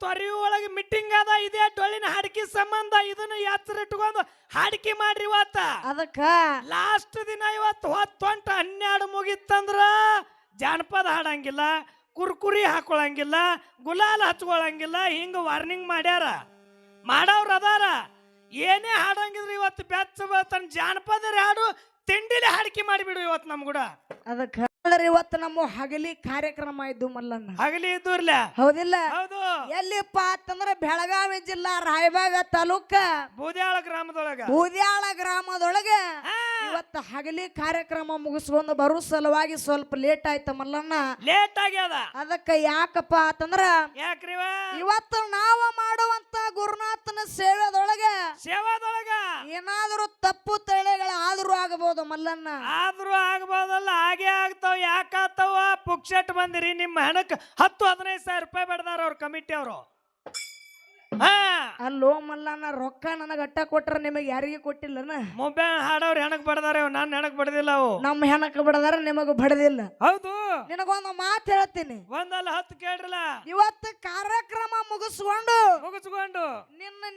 ತೊರಿ ಒಳಗೆ ಮೀಟಿಂಗ್ ಅದ ಇದೇ ಡೊಳ್ಳಿನ ಹಾಡಿಕೆ ಸಂಬಂಧ ಇದನ್ನ ಎತ್ತರ ಇಟ್ಕೊಂಡು ಹಾಡಿಕೆ ಮಾಡ್ರಿ ಇವತ್ತ. ಅದಕ್ಕ? ಲಾಸ್ಟ್ ದಿನ ಇವತ್ತು ಹೊತ್ತೊಂಟ ಹನ್ನೆರಡು ಮುಗಿತ್ತಂದ್ರ ಜಾನಪದ ಹಾಡಂಗಿಲ್ಲ ಕುರ್ಕುರಿ ಹಾಕೊಳಂಗಿಲ್ಲ ಗುಲಾಲ್ ಹಚ್ಕೊಳಂಗಿಲ್ಲ ಹಿಂಗ ವಾರ್ನಿಂಗ್ ಮಾಡ್ಯಾರ. ಮಾಡವ್ರ ಅದಾರ. ಏನೇ ಹಾಡಂಗಿದ್ರು ಇವತ್ತು ಬೆಚ್ಚ ತನ್ನ ಜಾನಪದ ಹಾಡು ತಿಂಡಿಲಿ ಹಾಡಿಕೆ ಮಾಡಿಬಿಡು ಇವತ್ತು ನಮ್ ಕೂಡ ಅದಕ್ಕ? ಇವತ್ತು ನಮ್ಮ ಹಗಲಿ ಕಾರ್ಯಕ್ರಮ ಇದ್ದು ಮಲ್ಲಣ್ಣ. ಹಗಲಿ ಇದ್ದೂರ್ಲ. ಹೌದಿಲ್ಲ? ಹೌದು. ಎಲ್ಲಿಪ್ಪ ಅಂತಂದ್ರೆ ಬೆಳಗಾವಿ ಜಿಲ್ಲಾ ರಾಯಬಾಗ ತಾಲೂಕ ಬೂದ್ಯಾಳ ಗ್ರಾಮದೊಳಗ. ಬೂದ್ಯಾಳ ಗ್ರಾಮದೊಳಗ. ಇವತ್ತು ಹಗಲಿ ಕಾರ್ಯಕ್ರಮ ಮುಗಿಸ್ಕೊಂಡು ಬರೋ ಸಲುವಾಗಿ ಸ್ವಲ್ಪ ಲೇಟ್ ಆಯ್ತ ಮಲ್ಲಣ್ಣ. ಲೇಟ್ ಆಗ್ಯದ. ಅದಕ್ಕ ಯಾಕಪ್ಪ ಅಂತಂದ್ರ ಯಾಕ್ರಿವ? ಇವತ್ತು ನಾವು ಮಾಡುವಂತ ಗುರುನಾಥನ ಸೇವೆದೊಳಗೆ ಸೇವಾದೊಳಗ ಏನಾದರೂ ತಪ್ಪು ತಳೆಗಳ ಆದ್ರೂ ಆಗಬಹುದು ಮಲ್ಲಣ್ಣ. ಆದ್ರೂ ಆಗ್ಬೋದಲ್ಲ ಹಾಗೆ ಆಗ್ತಾವ ಯಾಕಾಗ್ತಾವ? ಪುಕ್ಷಟ್ ಬಂದಿರಿ ನಿಮ್ಮ ಹಣಕ್ಕೆ ಹತ್ತು ಹದಿನೈದು ಸಾವಿರ ರೂಪಾಯಿ ಬಡದಾರ ಅವ್ರ ಕಮಿಟಿ ಅವರು. ಹಾ. ಅಲ್ಲೋ ಮಲ್ಲಣ್ಣ ರೊಕ್ಕ ನನಗ ಅಟ್ಟ ಕೊಟ್ರ ನಿಮಗೆ ಯಾರಿಗೆ ಕೊಟ್ಟಿಲ್ಲನ? ಮೊಬೈಲ್ ಹಾಡೋರು ಹೆಣಕ್ ಬಡದಾರೆ ನಾನು ಹೆಣಕ್ ಬಡದಿಲ್ಲ ಅವು. ನಮ್ಮ ಹೆಣಕ್ ಬಿಡದಾರ ನಿಮಗ ಬಡದಿಲ್ಲ. ಹೌದು. ನಿನಗೊಂದು ಮಾತು ಹೇಳ್ತೀನಿ. ಒಂದಲ್ಲ ಹತ್ತು ಕೇಳ್ರಲ್ಲ. ಇವತ್ತು ಕಾರ್ಯಕ್ರಮ ಮುಗಿಸ್ಕೊಂಡು ಮುಗಿಸ್ಕೊಂಡು.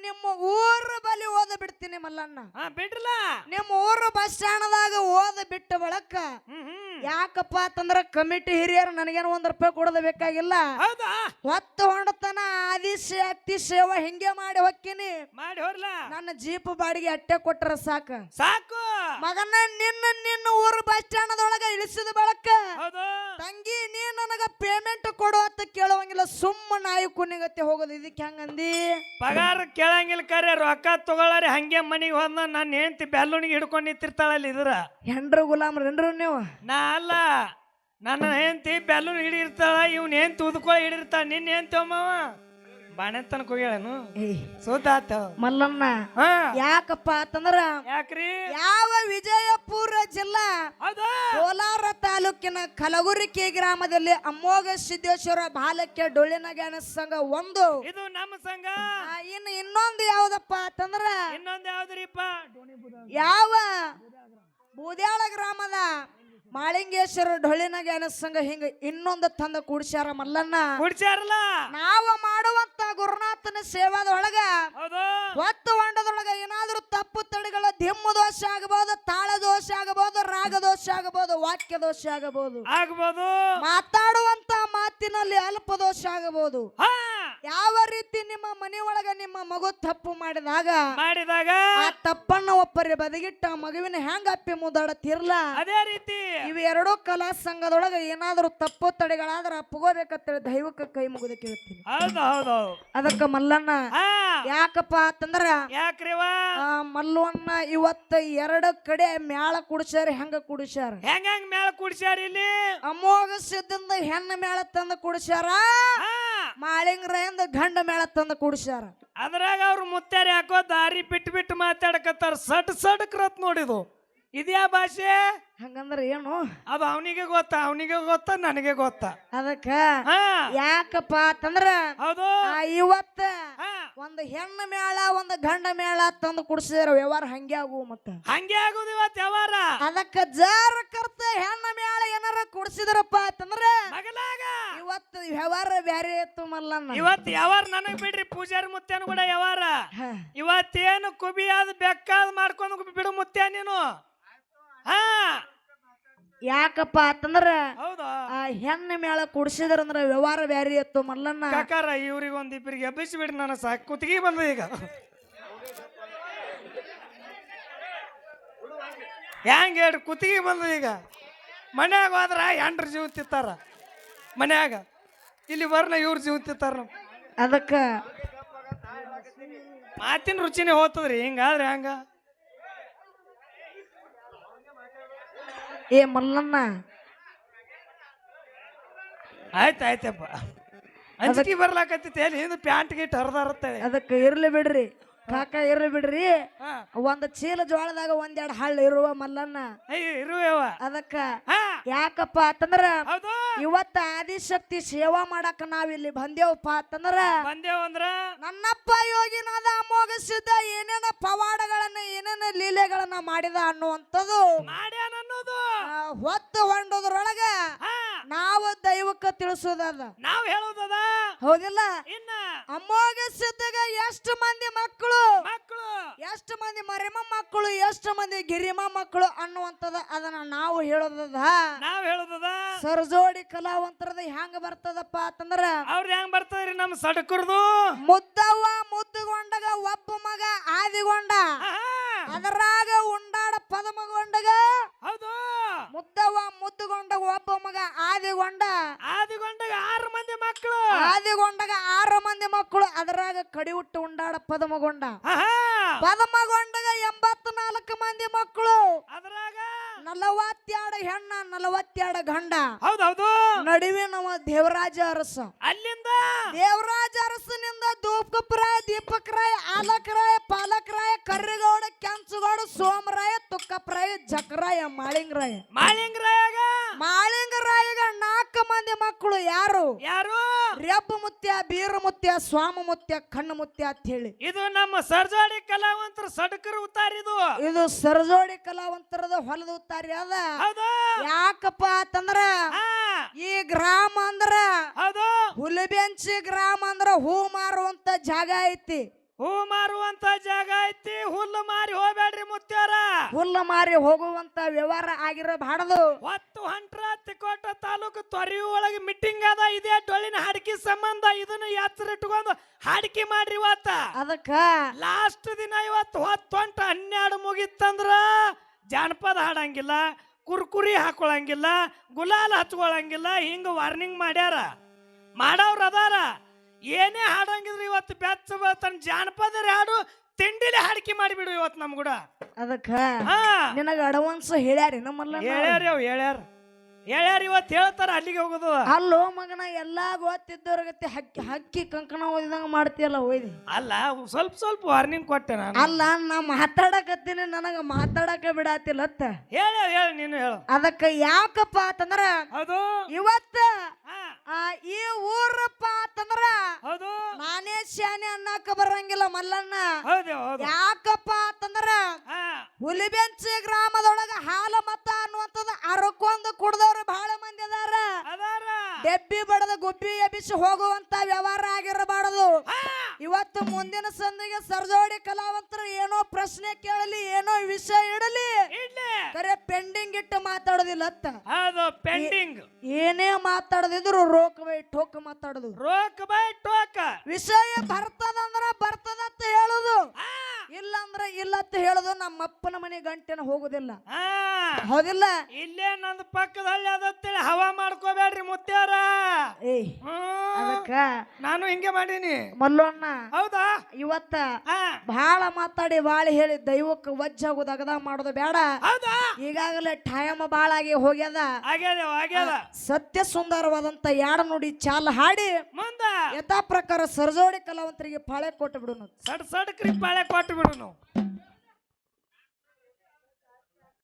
ನಿಮ್ಮ ಬಿಡ್ತೀನಿ ಮಲ್ಲಣ್ಣ. ಹಾ ಬಿಡ್ರಲ್ಲ ನಿಮ್ಮ ಊರ ಬಸ್ ಸ್ಟ್ಯಾಂಡ್ದಾಗ ಓದ ಬಿಟ್ಟ ಬಳಕ ಹ್ಮ್ ಹ್ಮ್. ಯಾಕಪ್ಪ ಅಂತಂದ್ರ ಕಮಿಟಿ ಹಿರಿಯರು ನನಗೇನು ಒಂದ್ ರೂಪಾಯಿ ಕೊಡೋದು ಬೇಕಾಗಿಲ್ಲ? ಹೌದಾ? ಹೊತ್ತು ಹೊಂಡತನ ಆದಿಶಕ್ತಿ ಸೇವಾ ಹಿಂಗೆ ಮಾಡಿ ಹೊಕ್ಕಿನಿ. ಮಾಡಿ ಹೋರ್ಲ? ನನ್ನ ಜೀಪ್ ಬಾಡಿಗೆ ಅಟ್ಟೆ ಕೊಟ್ರ ಸಾಕ. ಸಾಕು. ಮಗನ ನಿನ್ನ ನಿನ್ನ ಊರು ಬಸ್ ಸ್ಟ್ಯಾಂಡ್ದೊಳಗ ಇಳಿಸಿದ ಬಳಕ ಹೌದು. ತಂಗಿ ನೀ ನನಗ ಪೇಮೆಂಟ್ ಕೊಡು ಅಂತ ಕೇಳುವಂಗಿಲ್ಲ ಸುಮ್ಮ ನಾಯಿ ಕುನಿಗತ್ತೆ ಹೋಗೋದು. ಇದಕ್ಕೆ ಹೆಂಗಂದಿ? ಪಗಾರ ಕೇಳಂಗಿಲ್ಲ ಕರೆ ರೊಕ್ಕ ತಗೊಳ್ಳಾರಿ ಹಂಗೆ ಮನಿಗೆ ಹೋದ ನನ್ನ ಹೆಂಡತಿ ಬ್ಯಾಲೂನಿಗೆ ಹಿಡ್ಕೊಂಡು ನಿಂತಿರ್ತಾಳಲ್ಲ ಇದ್ರ? ಹೆಂಡ್ರು ಗುಲಾಮ್ ಹೆಂಡ್ರು ನೀವು? ನಾ ಅಲ್ಲ. ನನ್ನ ಹೆಂಡತಿ ಬ್ಯಾಲೂನ್ ಹಿಡಿರ್ತಾಳ ಇವ್ನ ಹೆಂಡತಿ ಉದ್ಕೊಳ್ಳಿ ಹಿಡಿರ್ತಾಳ ನಿನ್ನ ಹೆಂಡತಿ ಅಮ್ಮವ ಬಾಣೆ ತನಕ ಹೋಗ್ಯಾಳನು ಸೋತಾತ. ಮಲ್ಲಣ್ಣ ಯಾಕಪ್ಪ ಅಂತಂದ್ರ ಯಾಕ್ರಿ? ಯಾವ ವಿಜಯಪುರ ಜಿಲ್ಲಾ? ಹೌದು. ಕೋಲಾರ ತಾಲೂಕಿನ ಕಲಗುರಿಕೆ ಗ್ರಾಮದಲ್ಲಿ ಅಮೋಘ ಸಿದ್ದೇಶ್ವರ ಬಾಲಕ್ಯ ಡೊಳ್ಳಿನ ಗಾನ ಸಂಘ ಒಂದು. ಇದು ನಮ್ಮ ಸಂಘ. ಇನ್ನು ಇನ್ನೊಂದು ಯಾವ್ದಪ್ಪ ಅಂತಂದ್ರ ಇನ್ನೊಂದು ಯಾವ್ದ್ರಿಪ್ಪ? ಯಾವ? ಬೂದ್ಯಾಳ ಗ್ರಾಮದ. ಮಾಳಿಂಗೇಶ್ವರ ಡೊಳ್ಳಿನ ಜ್ಞಾನ ಸಂಘ ಹಿಂಗ ಇನ್ನೊಂದು ತಂದ ಕೂಡ್ಸ್ಯಾರ ಮಲ್ಲಣ್ಣ. ಕುಡ್ಸ್ಯಾರಲ್ಲ? ನಾವು ಮಾಡುವಂತ ಗುರುನಾಥನ ಸೇವಾದೊಳಗ ಹೌದು. ಹೊತ್ತು ಹೊಂಡದೊಳಗ ಏನಾದ್ರೂ ತಪ್ಪು ತಡೆಗಳ ದಿಮ್ಮು ದೋಷ ಆಗಬಹುದು ತಾಳ ದೋಷ ಆಗಬಹುದು ರಾಗ ದೋಷ ಆಗಬಹುದು ವಾಕ್ಯ ದೋಷ ಆಗಬಹುದು ಆಗ್ಬೋದು. ಮಾತಾಡುವಂತ ಮಾತಿನಲ್ಲಿ ಅಲ್ಪ ದೋಷ ಆಗಬಹುದು ಹಾ. ಯಾವ ರೀತಿ ನಿಮ್ಮ ಮನೆಯೊಳಗ ನಿಮ್ಮ ಮಗು ತಪ್ಪು ಮಾಡಿದಾಗ ಮಾಡಿದಾಗ ಆ ತಪ್ಪನ್ನ ಒಪ್ಪರಿ ಬದಿಗಿಟ್ಟ ಮಗುವಿನ ಹೆಂಗ ಅಪ್ಪಿ ಮುದಾಡತಿರ್ಲ ಅದೇ ರೀತಿ. ಇವೆರಡೂ ಎರಡೂ ಕಲಾ ಸಂಘದೊಳಗ ಏನಾದ್ರೂ ತಪ್ಪು ತಡೆಗಳಾದ್ರ ಅಪ್ಪಗೋಬೇಕಂತೇಳಿ ದೈವಕ್ಕೆ ಕೈ ಮುಗಿದ ಕೇಳ್ತೀನಿ. ಹೌದು ಹೌದು ಅದಕ್ಕ ಮಲ್ಲಣ್ಣ ಯಾಕಪ್ಪ ಅಂತಂದ್ರ ಯಾಕ್ರಿವ ಮಲ್ಲಣ್ಣ ಮಲ್ಲವನ್ನ ಇವತ್ತ ಎರಡು ಕಡೆ ಮ್ಯಾಳ ಕುಡಿಸ್ಯಾರ ಹೆಂಗ ಕುಡಿಸ್ಯಾರ? ಹೆಂಗ ಹೆಂಗ್ ಮ್ಯಾಳ ಕುಡಿಸ್ಯಾರ ಇಲ್ಲಿ? ಅಮೋಘ ಸಿದ್ಧ ಹೆಣ್ಣ ಮ್ಯಾಳ ತಂದು ಕುಡಿಸ್ಯಾರ? ಹಾ ಮಾಳಿಂಗ್ರಯಿಂದ ಗಂಡ ಮೇಳ ತಂದು ಕೂಡಿಸ್ಯಾರ. ಅದ್ರಾಗ ಅವ್ರು ಮುತ್ತಾರ ಯಾಕೋ ದಾರಿ ಬಿಟ್ಟು ಬಿಟ್ಟು ಮಾತಾಡಕತ್ತಾರ. ಸಟ್ ಕ್ರತ್ ನೋಡಿದು. ಇದ್ಯಾ ಭಾಷೆ? ಹಂಗಂದ್ರ ಏನು? ಅದು ಅವನಿಗೆ ಗೊತ್ತ? ಅವನಿಗೆ ಗೊತ್ತ? ನನಗೆ ಗೊತ್ತ? ಅದಕ್ಕ ಹಾ. ಯಾಕಪ್ಪ ಅಂತಂದ್ರ ಹೌದು. ಆ ಇವತ್ತ ಹಾ. ಒಂದು ಹೆಣ್ಣು ಮೇಳ ಒಂದು ಗಂಡ ಮೇಳ ತಂದು ಕುಡಿಸಿದ್ರೆ ವ್ಯವಹಾರ ಹಂಗೆ ಆಗು ಮತ್ತ? ಹಂಗೆ ಆಗುದು ಇವತ್ತು ವ್ಯವಹಾರ. ಅದಕ್ಕ ಜಾರ ಕರ್ತ ಹೆಣ್ಣು ಮೇಳ ಏನಾರ ಕುಡಿಸಿದ್ರಪ್ಪ ಅಂತಂದ್ರೆ ಮಗಲಾಗ ಇವತ್ತು ವ್ಯವಹಾರ ಬ್ಯಾರೆ ಇತ್ತು ಮಲ್ಲಣ್ಣ. ಇವತ್ತು ಯಾವಾರ ನನಗ್ ಬಿಡ್ರಿ ಪೂಜಾರಿ ಮುತ್ತೇನು ಕೂಡ ಯಾವಾರ ಇವತ್ತೇನು ಕುಬಿಯಾದ ಬೆಕ್ಕಾದ ಮಾಡ್ಕೊಂಡು ಬಿಡು ಮುತ್ತೆ ನೀನು. ಹಾ. ಯಾಕಪ್ಪ ಅಂತಂದ್ರ ಹೌದಾ? ಆ ಹೆಣ್ಣು ಮೇಳ ಅಂದ್ರೆ ವ್ಯವಹಾರ ಬ್ಯಾರಿ ಇತ್ತು ಮಲ್ಲಣ್ಣ ಕಾಕಾರ ಇವ್ರಿಗೆ ಒಂದ್ ಇಬ್ಬರಿಗೆ ಎಬ್ಬಿಸಿ ಬಿಡ್ರಿ ನನ್ನ ಸಾಕು ಕುತ್ತಿಗೆ ಬಂದ ಈಗ. ಹೆಂಗ ಹೇಳ್ರಿ ಕುತ್ತಿಗೆ ಬಂದ ಈಗ. ಮನ್ಯಾಗ ಹೋದ್ರ ಎಂಟ್ರ ಜೀವ ತಿತ್ತಾರ ಮನ್ಯಾಗ. ಇಲ್ಲಿ ಬರ್ನ ಇವ್ರ ಜೀವ ತಿತ್ತಾರ ನಮ್. ಅದಕ್ಕ ಮಾತಿನ ರುಚಿನೇ ಹೋಗ್ತದ್ರಿ ಹಿಂಗಾದ್ರೆ ಹಂಗ? ಏ ಮಲ್ಲಣ್ಣ. ಆಯ್ತು ಆಯ್ತಪ್ಪ. ಅಂಜಿಕೆ ಬರ್ಲಾಕತ್ತೈತೆ ಏನು ಹಿಂದೆ ಪ್ಯಾಂಟ್ ಗೀಟ್ ಹರಿದಾರತ್ತೆ ಅದಕ್ಕೆ ಇರ್ಲಿ ಬಿಡ್ರಿ ಕಾಕ ಇರ್ಲಿ ಬಿಡ್ರಿ. ಒಂದು ಒಂದ್ ಚೀಲ ಜೋಳದಾಗ ಒಂದೆರಡು ಹಳ್ಳ ಇರುವ ಮಲ್ಲಣ್ಣ. ಅಯ್ಯ ಇರುವೆವ ಅದಕ್ಕ ಹಾ? ಯಾಕಪ್ಪ ಅಂತಂದ್ರ ಇವತ್ತ ಆದಿಶಕ್ತಿ ಸೇವಾ ಮಾಡಾಕ ಇಲ್ಲಿ ಬಂದೇವಪ್ಪ ಅಂತಂದ್ರ ಬಂದೇವ್ ಅಂದ್ರ? ನನ್ನಪ್ಪ ಯೋಗಿನಾದ ಅಮೋಘ ಸಿದ್ಧ ಏನೇನ ಪವಾಡಗಳನ್ನ ಏನೇನ ಲೀಲೆಗಳನ್ನ ಮಾಡಿದ ಅನ್ನುವಂಥದ್ದು ಹೊತ್ತು ಹೊಂಡೋದ್ರೊಳಗ ನಾವು ದೈವಕ್ಕ ತಿಳಿಸೋದದ. ನಾವ್ ಹೇಳುದದ? ಹೌದಿಲ್ಲ? ಇನ್ನ? ಅಮ್ಮಗ ಸಿದ್ಧಗ ಎಷ್ಟು ಮಂದಿ ಮಕ್ಕಳು? ಮಕ್ಕಳು? ಎಷ್ಟು ಮಂದಿ ಮರಿಮ ಮಕ್ಕಳು ಎಷ್ಟು ಮಂದಿ ಗಿರಿಮ ಮಕ್ಕಳು ಅನ್ನುವಂಥದ ಅದನ್ನ ನಾವು ಹೇಳೋದದ. ನಾವ್ ಹೇಳುದದ? ಸರ್ಜೋಡಿ ಕಲಾವಂತರದ ಹೆಂಗ ಬರ್ತದಪ್ಪ ಅಂತಂದ್ರ ಅವ್ರ ಹೆಂಗ್ ಬರ್ತದ್ರಿ ನಮ್ ಸಡಕರ್ದು? ಮುದ್ದವ್ವ ಮುದ್ದುಗೊಂಡಗ ಒಬ್ಬ ಮಗ ಆದಿಗೊಂಡ. ಅದರಾಗ ಉಂಡಾಡ ಪದಮಗೊಂಡಗ ಹೌದು. ಮುದ್ದವ ಮುದ್ದುಗೊಂಡಗ ಒಬ್ಬ ಮಗ ಆದಿಗೊಂಡ? ಆದಿಗೊಂಡಾಗ ಆರು ಮಂದಿ ಮಕ್ಕಳು ಆದಿಗೊಂಡಗ ಆರು ಮಂದಿ ಮಕ್ಕಳು ಅದರಾಗ ಕಡಿವುಟ್ಟು ಉಂಡಾಡ ಪದಮಗೊಂಡ. ಪದಮಗೊಂಡಗ ಎಂಬತ್ನಾಲ್ಕು ಮಂದಿ ಮಕ್ಕಳು ಅದರಾಗ ನಲವತ್ತೆರಡು ಹೆಣ್ಣ ನಲವತ್ತೆರಡು ಗಂಡ. ಹೌದೌದು. ನಡುವೆ ನಮ್ಮ ದೇವರಾಜ ಅರಸ. ಅಲ್ಲಿಂದ ದೇವರಾಜ ಅರಸನಿಂದ ದೂಪಕರಾಯ ದೀಪಕರಾಯ ಆಲಕರಾಯ ಪಾಲಕರಾಯ ಕರ್ರಿಗೌಡ ಕೆಂಚುಗೌಡ ಸೋಮರಾಯ ತುಕ್ಕಪ್ರಾಯ ಜಕ್ರಾಯ ಮಾಳಿಂಗರಾಯ. ಮಾಳಿಂಗರಾಯಗ? ಮಾಳಿಂಗರಾಯಗ ನಾಲ್ಕು ಮಂದಿ ಮಕ್ಕಳು ಯಾರು? ಯಾರು? ರೆಬ್ಬ ಮುತ್ಯ ಬೀರ ಮುತ್ಯ ಸ್ವಾಮ ಮುತ್ಯ ಕಣ್ಣು ಮುತ್ಯ ಅಂತ ಹೇಳಿ. ಇದು ನಮ್ಮ ಸರ್ಜೋಡಿ ಕಲಾವಂತರ ಸಡಕರ ಉತ್ತಾರಿದು ಇದು. ಸರ್ಜೋಡಿ ಕಲಾವಂತರದ ಹೊಲದ ಉತ್ತಾರಿ ಅದ. ಯಾಕಪ್ಪ ಅಂತಂದ್ರ ಈ ಗ್ರಾಮ ಅಂದ್ರ ಹುಲಿಬೆಂಚಿ ಗ್ರಾಮ ಅಂದ್ರ ಹೂ ಮಾರುವಂತ ಜಾಗ ಐತಿ. ಹೂ ಮಾರುವಂತ ಜಾಗ ಐತಿ ಹುಲ್ಲು ಮಾರಿ ಹೋಗ್ಬೇಡ್ರಿ ಮುತ್ಯಾರ ಹುಲ್ಲು ಮಾರಿ ಹೋಗುವಂತ ವ್ಯವಹಾರ ಆಗಿರಬಾರದು ಹೊತ್ತು ಹಂಟ್ರ ತಿಕೋಟ ತಾಲೂಕು ತೊರಿ ಒಳಗೆ ಮೀಟಿಂಗ್ ಅದ ಇದೇ ಡೊಳ್ಳಿನ ಹಾಡಿಕೆ ಸಂಬಂಧ ಇದನ್ನ ಎತ್ತರ ಇಟ್ಕೊಂಡು ಹಾಡಿಕೆ ಮಾಡ್ರಿ ಇವತ್ತ. ಅದಕ್ಕ ಲಾಸ್ಟ್ ದಿನ ಇವತ್ತು ಹೊತ್ತೊಂಟ ಹನ್ನೆರಡು ಮುಗಿತ್ತಂದ್ರ ಜಾನಪದ ಹಾಡಂಗಿಲ್ಲ ಕುರ್ಕುರಿ ಹಾಕೊಳಂಗಿಲ್ಲ ಗುಲಾಲ್ ಹಚ್ಕೊಳಂಗಿಲ್ಲ ಹಿಂಗ ವಾರ್ನಿಂಗ್ ಮಾಡ್ಯಾರ. ಮಾಡವ್ರ ಅದಾರ. ಏನೇ ಹಾಡಂಗಿದ್ರು ಇವತ್ತು ಬೆಚ್ಚ ತನ್ನ ಜಾನಪದ ಹಾಡು ತಿಂಡಿಲಿ ಹಾಡಿಕೆ ಮಾಡಿಬಿಡು ಇವತ್ತು ನಮ್ ಕೂಡ ಅದಕ್ಕ ಹಾ. ನಿನಗ ಅಡ್ವಾನ್ಸ್ ಹೇಳ್ಯಾರಿ ನಮ್ಮಲ್ಲ ಹೇಳ್ಯಾರ ಅವ್ ಹೇಳ್ಯಾರ. ಹೇಳ್ಯಾರ ಇವತ್ತು ಹೇಳ್ತಾರ ಅಲ್ಲಿಗೆ ಹೋಗೋದು. ಅಲ್ಲೋ ಮಗನ ಎಲ್ಲಾ ಗೊತ್ತಿದ್ದವ್ರಗತ್ತೆ ಹಕ್ಕಿ ಹಕ್ಕಿ ಕಂಕಣ ಓದಿದಂಗ ಮಾಡ್ತೀಯಲ್ಲ ಹೋಯ್ದಿ ಅಲ್ಲ ಸ್ವಲ್ಪ ಸ್ವಲ್ಪ ವಾರ್ನಿಂಗ್ ಕೊಟ್ಟೆ ನಾನು. ಅಲ್ಲ ನಾ ಮಾತಾಡಕತ್ತೀನಿ ನನಗ ಮಾತಾಡಕ ಬಿಡಾತಿಲ್ಲತ್ತ ಹೇಳ ಹೇಳ ನೀನು ಹೇಳು. ಅದಕ್ಕ ಯಾಕಪ್ಪ ಅಂತಂದ್ರ ಹೌದು. ಇವತ್ತ ಆ, ಈ ಊರಪ್ಪ ಅಂತಂದ್ರ ಹೌದು. ನಾನೇ ಶಾನೆ ಅನ್ನಕ ಬರಂಗಿಲ್ಲ ಮಲ್ಲಣ್ಣ. ಹೌದು ಹೌದು. ಯಾಕಪ್ಪ ಹುಲಿಬೆಂಚಿ ಗ್ರಾಮದೊಳಗ ಹಾಲ ಮತ ಅನ್ನುವಂಥದ್ದು ಅರಕೊಂದು ಕುಡ್ದವ್ರು ಬಹಳ ಮಂದಿ ಅದಾರ. ಡೆಬ್ಬಿ ಬಡದ ಗುಬ್ಬಿ ಎಬ್ಬಿಸಿ ಹೋಗುವಂತ ವ್ಯವಹಾರ ಆಗಿರಬಾರದು. ಇವತ್ತು ಮುಂದಿನ ಸಂದಿಗೆ ಸರ್ಜೋಡಿ ಕಲಾವಂತರು ಏನೋ ಪ್ರಶ್ನೆ ಕೇಳಲಿ ಏನೋ ವಿಷಯ ಇಡಲಿ. ಕರೆ ಪೆಂಡಿಂಗ್ ಇಟ್ಟು ಮಾತಾಡೋದಿಲ್ಲ ಅತ್ತ. ಪೆಂಡಿಂಗ್. ಏನೇ ಮಾತಾಡದಿದ್ರು ರೋಕ್ ಬೈ ಟೋಕ್ ಮಾತಾಡೋದು. ರೋಕ್ ಬೈ ಟೋಕ್. ವಿಷಯ ಬರ್ತದಂದ್ರ ಬರ್ತದಂತ ಹೇಳುದು. ಇಲ್ಲ ಅಂದ್ರೆ ಇಲ್ಲ ಅಂತ ಹೇಳುದು ನಮ್ಮ ಅಪ್ಪನ ಮನೆ ಗಂಟೆನ ಹೋಗುದಿಲ್ಲ. ಹಾ. ಹೌದಿಲ್ಲ? ಇಲ್ಲೇ ನಂದು ಪಕ್ಕದ ಹಳ್ಳಿ ಅದತ್ತೇಳಿ ಹವಾ ಮಾಡ್ಕೋಬೇಡ್ರಿ ಮುತ್ಯಾರ. ಏಯ್ ಹ್ಮ್. ಅದಕ್ಕ ನಾನು ಹಿಂಗೆ ಮಾಡೀನಿ. ಮಲ್ಲಣ್ಣ ಹೌದಾ? ಇವತ್ತ ಹಾ. ಬಹಳ ಮಾತಾಡಿ ಬಾಳಿ ಹೇಳಿ ದೈವಕ್ಕೆ ವಜ್ಜಾಗೋದು ಅಗದ ಮಾಡೋದು ಬೇಡ. ಹೌದಾ? ಈಗಾಗಲೇ ಟೈಮ್ ಬಾಳ ಆಗಿ ಹೋಗ್ಯದ. ಆಗ್ಯದ ಆಗ್ಯದ. ಸತ್ಯ ಸುಂದರವಾದಂತ ಯಾಡ ನುಡಿ ಚಾಲ ಹಾಡಿ ಮುಂದ. ಯಥಾ ಪ್ರಕಾರ ಸರ್ಜೋಡಿ ಕಲಾವಂತರಿಗೆ ಪಾಳೆ ಕೊಟ್ಟು ಬಿಡೋಣ ಸಡ್ ಸಡ್ ಕ್ರಿ ಪಾಳೆ ಕೊಟ್ಟು ಬಿಡು ನಾವು